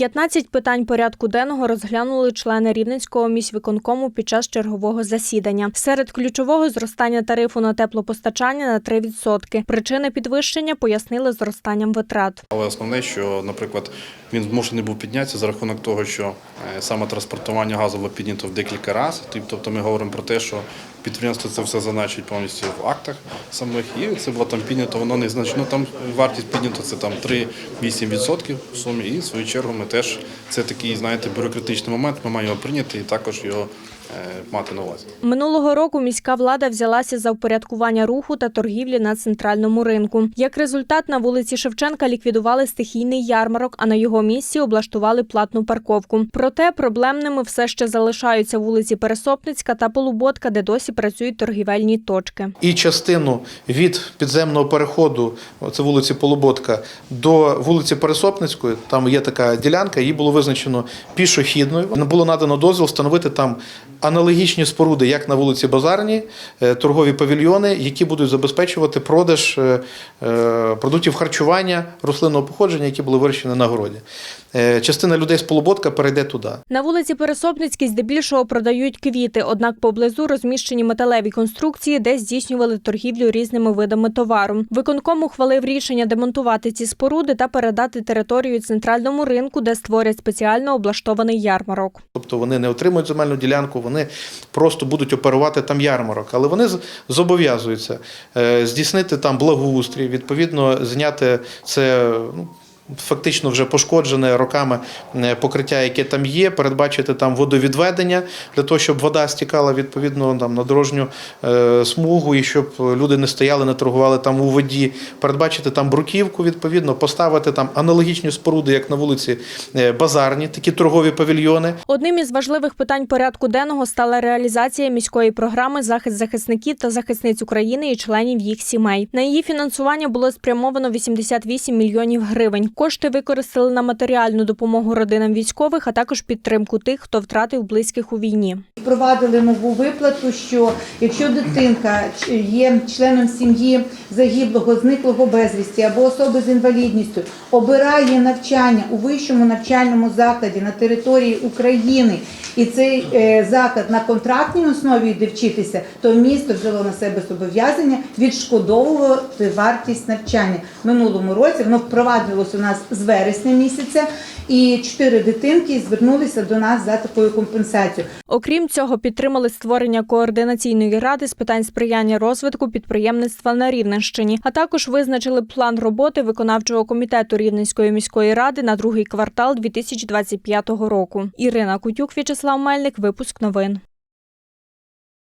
15 питань порядку денного розглянули члени Рівненського міськвиконкому під час чергового засідання. Серед ключового зростання тарифу на теплопостачання на 3%. Причини підвищення пояснили зростанням витрат. Але основне, що, наприклад, він змушений був піднятися за рахунок того, що е, саме транспортування газу було піднято в декілька разів. Тобто ми говоримо про те, що підприємство це все зазначить повністю в актах самих, і це було там піднято, воно незначно. Там вартість піднято це там 3-8% в сумі. І в свою чергу ми теж це такий, знаєте, бюрократичний момент. Ми маємо прийняти і також його мати на увазі. Минулого року міська влада взялася за впорядкування руху та торгівлі на центральному ринку. Як результат, на вулиці Шевченка ліквідували стихійний ярмарок, а на його місці облаштували платну парковку. Проте проблемними все ще залишаються вулиці Пересопницька та Полуботка, де досі працюють торгівельні точки. і частину від підземного переходу, це вулиці Полуботка, до вулиці Пересопницької. Там є така ділянка, її було визначено пішохідною. Було надано дозвіл встановити там аналогічні споруди, як на вулиці Базарній, е, торгові павільйони, які будуть забезпечувати продаж е, е, продуктів харчування рослинного походження, які були вирощені на городі. Е, Частина людей з Полуботка перейде туди. На вулиці Пересопницькій здебільшого продають квіти, однак поблизу розміщені металеві конструкції, де здійснювали торгівлю різними видами товару. Виконком ухвалив рішення демонтувати ці споруди та передати територію центральному ринку, де створять спеціально облаштований ярмарок. Тобто вони не отримують земельну ділянку, вони просто будуть оперувати там ярмарок. Але вони зобов'язуються е, здійснити там благоустрій, відповідно, зняти це. Ну, Фактично вже пошкоджене роками е, покриття, яке там є, передбачити там водовідведення для того, щоб вода стікала відповідно там на дорожню е, смугу і щоб люди не стояли, не торгували там у воді, передбачити там бруківку, відповідно, поставити там аналогічні споруди, як на вулиці е, Базарні, такі торгові павільйони. Одним із важливих питань порядку денного стала реалізація міської програми Захист захисників та захисниць України і членів їх сімей. На її фінансування було спрямовано 88 мільйонів гривень. Кошти використали на матеріальну допомогу родинам військових, а також підтримку тих, хто втратив близьких у війні. Впровадили нову виплату, що якщо дитинка є членом сім'ї загиблого, зниклого безвісті або особи з інвалідністю, обирає навчання у вищому навчальному закладі на території України, і цей е, заклад на контрактній основі йде вчитися, то місто взяло на себе зобов'язання відшкодовувати вартість навчання. Минулому році воно впровадилось у нас з вересня місяця, і чотири дитинки звернулися до нас за такою компенсацією. Окрім цього, підтримали створення координаційної ради з питань сприяння розвитку підприємництва на Рівненщині, а також визначили план роботи виконавчого комітету Рівненської міської ради на другий квартал 2025 року. Ірина Кутюк, В'ячеслав Мельник, випуск новин.